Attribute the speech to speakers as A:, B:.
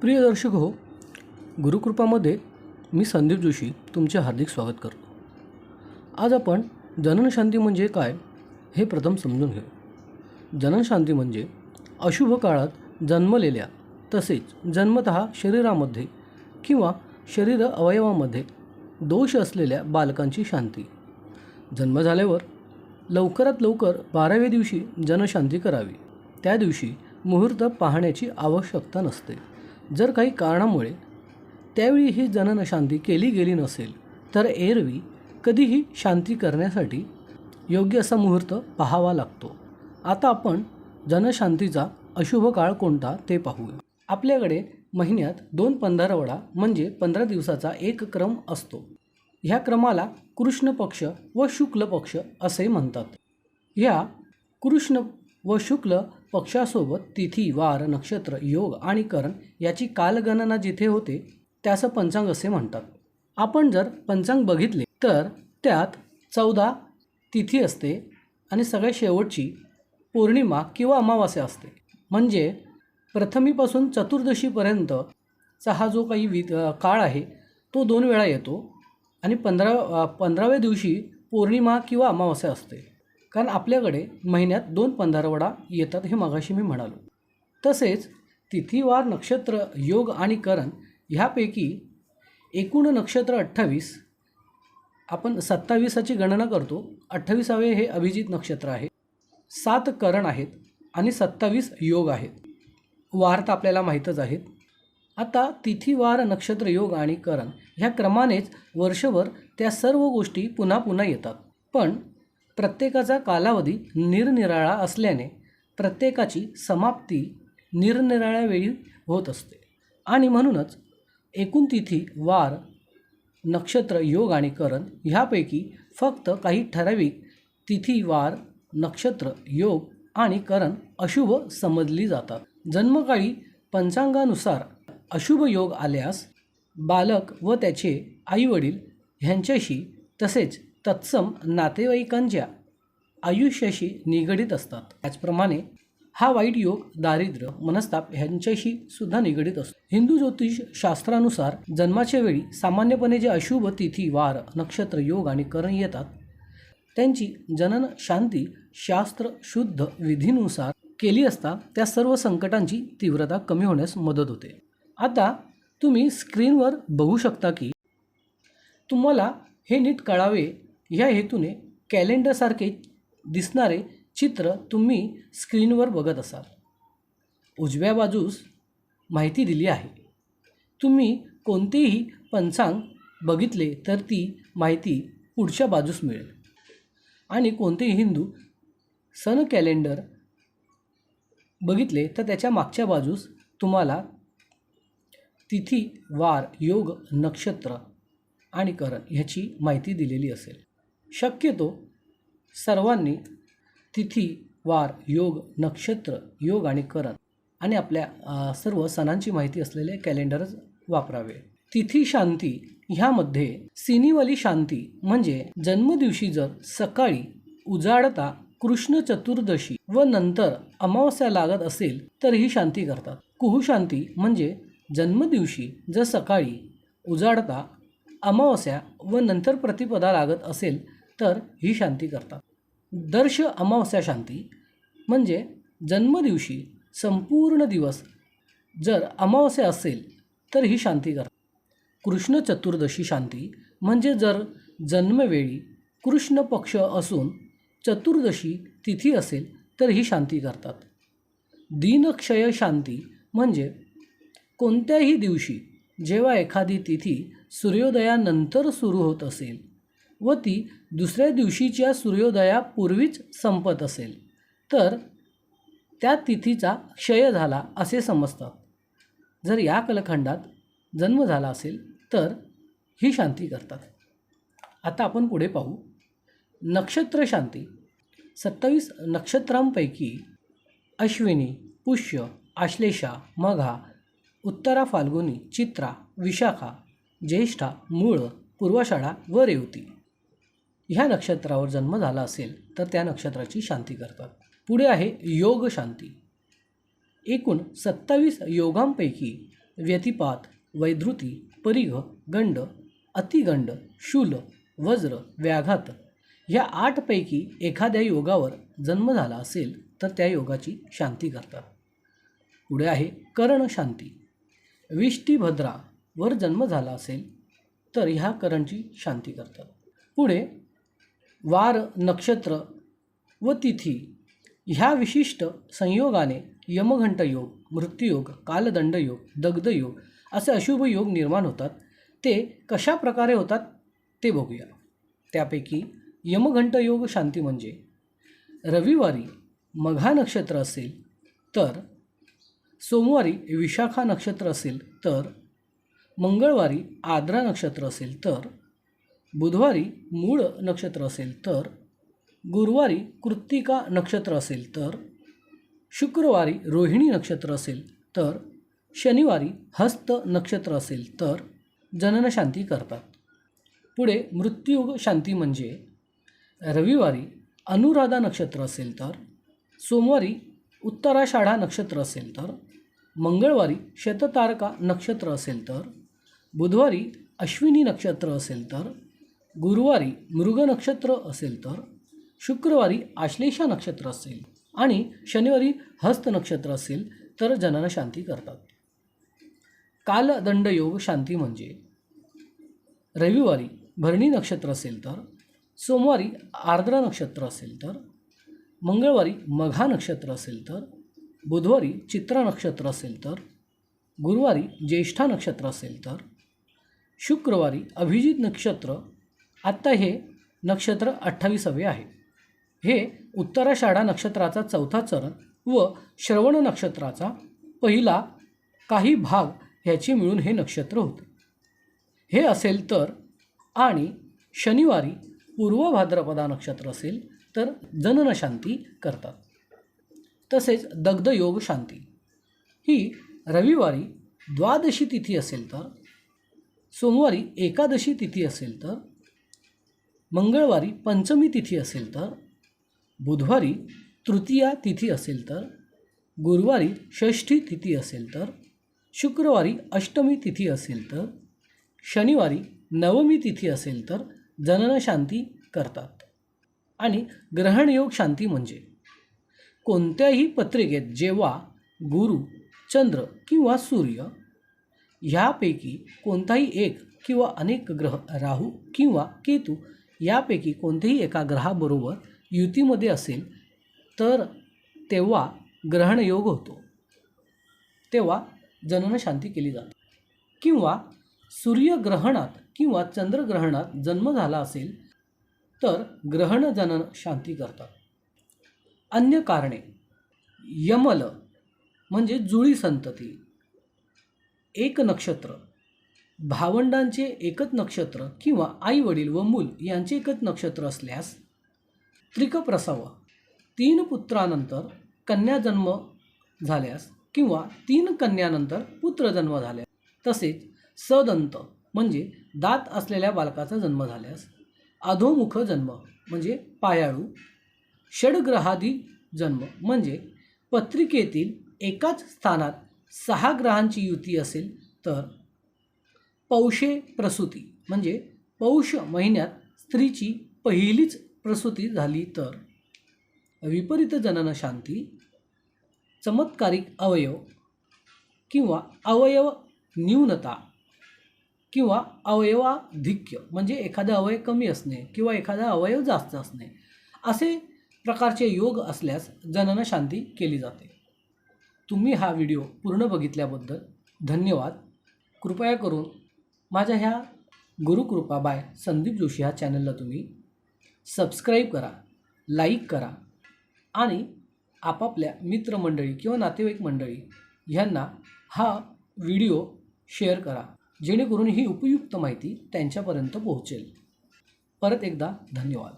A: प्रिय दर्शक हो गुरुकृपामध्ये मी संदीप जोशी तुमचे हार्दिक स्वागत करतो. आज आपण जननशांती म्हणजे काय हे प्रथम समजून घेऊ. जननशांती म्हणजे अशुभ काळात जन्मलेल्या तसेच जन्मत शरीरामध्ये किंवा शरीर अवयवामध्ये दोष असलेल्या बालकांची शांती. जन्म झाल्यावर लवकरात लवकर बाराव्या दिवशी जनशांती करावी. त्या दिवशी मुहूर्त पाहण्याची आवश्यकता नसते. जर काही कारणामुळे त्यावेळी ही जननशांती केली गेली नसेल तर एरवी कधीही शांती करण्यासाठी योग्य असा मुहूर्त पाहावा लागतो. आता आपण जनशांतीचा अशुभ काळ कोणता ते पाहूया. आपल्याकडे महिन्यात दोन पंधरवडा म्हणजे पंधरा दिवसाचा एक क्रम असतो. ह्या क्रमाला कृष्ण पक्ष व शुक्ल पक्ष असे म्हणतात. ह्या कृष्ण व शुक्ल पक्षासोबत तिथी वार नक्षत्र योग आणि करण याची कालगणना जिथे होते त्याचं पंचांग असे म्हणतात. आपण जर पंचांग बघितले तर त्यात चौदा तिथी असते आणि सगळ्यात शेवटची पौर्णिमा किंवा अमावास्या असते. म्हणजे प्रथमीपासून चतुर्दशीपर्यंतचा हा जो काही वि काळ आहे तो दोन वेळा येतो आणि पंधरा पंधराव्या दिवशी पौर्णिमा किंवा अमावास्या असते. कारण आपल्याकडे महिन्यात दोन पंधरवडा येतात हे मगाशी मी म्हणालो. तसेच तिथीवार नक्षत्र योग आणि करण ह्यापैकी एकूण नक्षत्र अठ्ठावीस आपण सत्तावीसाची गणना करतो. अठ्ठावीसावे हे अभिजित नक्षत्र आहे. सात करण आहेत आणि सत्तावीस योग आहेत. वार तर आपल्याला माहीतच आहेत. आता तिथीवार नक्षत्र योग आणि करण ह्या क्रमानेच वर्षभर त्या सर्व गोष्टी पुन्हा पुन्हा येतात. पण प्रत्येकाचा कालावधी निरनिराळा असल्याने प्रत्येकाची समाप्ती निरनिराळ्या वेळी होत असते. आणि म्हणूनच एकूण तिथी वार नक्षत्र योग आणि करण ह्यापैकी फक्त काही ठराविक तिथी वार नक्षत्र योग आणि करण अशुभ समजली जातात. जन्मकाळी पंचांगानुसार अशुभ योग आल्यास बालक व त्याचे आईवडील ह्यांच्याशी तसेच तत्सम नातेवाईकांच्या आयुष्याशी निगडीत असतात. त्याचप्रमाणे हा वाईट योग दारिद्र्य मनस्ताप ह्यांच्याशी सुद्धा निगडीत असतो. हिंदू ज्योतिष शास्त्रानुसार जन्माच्या वेळी सामान्यपणे जे अशुभ तिथी वार नक्षत्र योग आणि करण येतात त्यांची जनन शांती शास्त्र शुद्ध विधीनुसार केली असता त्या सर्व संकटांची तीव्रता कमी होण्यास मदत होते. आता तुम्ही स्क्रीनवर बघू शकता की तुम्हाला हे नीट कळावे ह्या हेतूने कॅलेंडरसारखे दिसणारे चित्र तुम्ही स्क्रीनवर बघत असाल. उजव्या बाजूस माहिती दिली आहे. तुम्ही कोणतेही पंचांग बघितले तर ती माहिती पुढच्या बाजूस मिळेल. आणि कोणतेही हिंदू सन कॅलेंडर बघितले तर त्याच्या मागच्या बाजूस तुम्हाला तिथी वार योग नक्षत्र आणि करण ह्याची माहिती दिलेली असेल. शक्यतो सर्वांनी तिथी वार योग नक्षत्र योग आणि करण आणि आपल्या सर्व सणांची माहिती असलेले कॅलेंडरच वापरावे. तिथी शांती ह्यामध्ये सिनीवाली शांती म्हणजे जन्मदिवशी जर सकाळी उजाडता कृष्ण चतुर्दशी व नंतर अमावस्या लागत असेल तर ही शांती करतात. कुहू शांती म्हणजे जन्मदिवशी जर सकाळी उजाडता अमावस्या व नंतर प्रतिपदा लागत असेल तर ही शांती करतात. दर्श अमावस्या शांती म्हणजे जन्मदिवशी संपूर्ण दिवस जर अमावस्या असेल तर ही शांती करतात. कृष्ण चतुर्दशी शांती म्हणजे जर जन्मवेळी कृष्ण पक्ष असून चतुर्दशी तिथी असेल तर ही शांती करतात. दिनक्षय शांती म्हणजे कोणत्याही दिवशी जेव्हा एखादी तिथी सूर्योदयानंतर सुरू होत असेल व ती दुसऱ्या दिवशीच्या सूर्योदयापूर्वीच संपत असेल. तर त्या तिथीचा क्षय झाला असे समजतात. जर या कालखंडात जन्म झाला असेल तर ही शांती करतात. आता आपण पुढे पाहू. नक्षत्र शांती. सत्तावीस नक्षत्रांपैकी अश्विनी पुष्य आश्लेषा मघा उत्तरा फाल्गुनी चित्रा विशाखा ज्येष्ठा मूळ पूर्वाषाढा व रेवती. ह्या नक्षत्रावर जन्म झाला असेल तर त्या नक्षत्राची शांती करतात. पुढे आहे योग शांती. एकूण सत्तावीस योगांपैकी व्यतिपात वैधृती परिघ गंड अतिगंड शूल वज्र व्याघात ह्या आठपैकी एखाद्या योगावर जन्म झाला असेल तर त्या योगाची शांती करतात. पुढे आहे कर्ण शांती. विष्टीभद्रावर जन्म झाला असेल तर ह्या करणची शांती करतात. पुढे वार नक्षत्र व तिथी ह्या विशिष्ट संयोगाने यमघंट योग मृत्यूयोग कालदंड योग दग्ध योग असे अशुभ योग निर्माण होतात. ते कशा प्रकारे होतात ते बघूया. त्यापैकी यमघंट योग शांती म्हणजे रविवारी मघा नक्षत्र असेल तर सोमवारी विशाखा नक्षत्र असेल तर मंगळवारी आद्रा नक्षत्र असेल तर बुधवारी मूळ नक्षत्र असेल तर गुरुवारी कृत्तिका नक्षत्र असेल तर शुक्रवारी रोहिणी नक्षत्र असेल तर शनिवारी हस्त नक्षत्र असेल तर जननशांती करतात. पुढे मृत्युयोग शांती म्हणजे रविवारी अनुराधा नक्षत्र असेल तर सोमवारी उत्तराषाढा नक्षत्र असेल तर मंगळवारी शततारका नक्षत्र असेल तर बुधवारी अश्विनी नक्षत्र असेल तर गुरुवारी मृग नक्षत्र असेल तर शुक्रवारी आश्लेषा नक्षत्र असेल आणि शनिवारी हस्त नक्षत्र असेल तर जनाला शांती करतात. कालदंड योग शांती म्हणजे रविवारी भरणी नक्षत्र असेल तर सोमवारी आर्द्रा नक्षत्र असेल तर मंगळवारी मघा नक्षत्र असेल तर बुधवारी चित्रा नक्षत्र असेल तर गुरुवारी ज्येष्ठा नक्षत्र असेल तर शुक्रवारी अभिजित नक्षत्र आत्ता हे नक्षत्र अठ्ठावीसावे आहे. हे उत्तराषाढा नक्षत्राचा चौथा चरण व श्रवण नक्षत्राचा पहिला काही भाग ह्याची मिळून हे नक्षत्र होते. हे असेल तर आणि शनिवारी पूर्व भाद्रपदा नक्षत्र असेल तर जननशांती करतात. तसेच दग्ध योग शांती. ही रविवारी द्वादशी तिथी असेल तर सोमवारी एकादशी तिथी असेल तर मंगळवारी पंचमी तिथी असेल तर बुधवारी तृतीया तिथी असेल तर गुरुवारी षष्ठी तिथी असेल तर शुक्रवारी अष्टमी तिथी असेल तर शनिवारी नवमी तिथी असेल तर जननशांती करतात. आणि ग्रहणयोग शांती म्हणजे कोणत्याही पत्रिकेत जेव्हा गुरु चंद्र किंवा सूर्य ह्यापैकी कोणताही एक किंवा अनेक ग्रह राहू किंवा केतू यापैकी कोणत्याही एका ग्रहाबरोबर युतीमध्ये असेल तर तेव्हा ग्रहणयोग होतो. तेव्हा जननशांती केली जाते. किंवा सूर्यग्रहणात किंवा चंद्रग्रहणात जन्म झाला असेल तर ग्रहण जनन शांती करतात. अन्य कारणे यमल म्हणजे जुळी संतती एक नक्षत्र भावंडांचे एकच नक्षत्र किंवा आई वडील व मूल यांचे एकच नक्षत्र असल्यास त्रिकप्रसव तीन पुत्रानंतर कन्या जन्म झाल्यास किंवा तीन कन्यानंतर पुत्र जन्म झाल्यास तसेच सदंत म्हणजे दात असलेल्या बालकाचा जन्म झाल्यास अधोमुख जन्म म्हणजे पायाळू षडग्रहादी जन्म म्हणजे पत्रिकेतील एकाच स्थानात सहा ग्रहांची युती असेल तर पौषे प्रसूती. म्हणजे पौष महिन्यात स्त्रीची पहिलीच प्रसूती झाली तर. विपरीत जनन शांती चमत्कारिक अवयव किंवा अवयव न्यूनता किंवा अवयवाधिक्य म्हणजे एखादा अवयव कमी असणे किंवा एखादा अवयव जास्त असणे असे प्रकारचे योग असल्यास जनन शांती केली जाते. तुम्ही हा व्हिडिओ पूर्ण बघितल्याबद्दल धन्यवाद. कृपया करून माझ्या ह्या गुरुकृपा बाय संदीप जोशी ह्या चॅनलला तुम्ही सबस्क्राईब करा लाईक करा आणि आपापल्या मित्रमंडळी किंवा नातेवाईक मंडळी ह्यांना हा व्हिडिओ शेअर करा जेणेकरून ही उपयुक्त माहिती त्यांच्यापर्यंत पोहोचेल. परत एकदा धन्यवाद.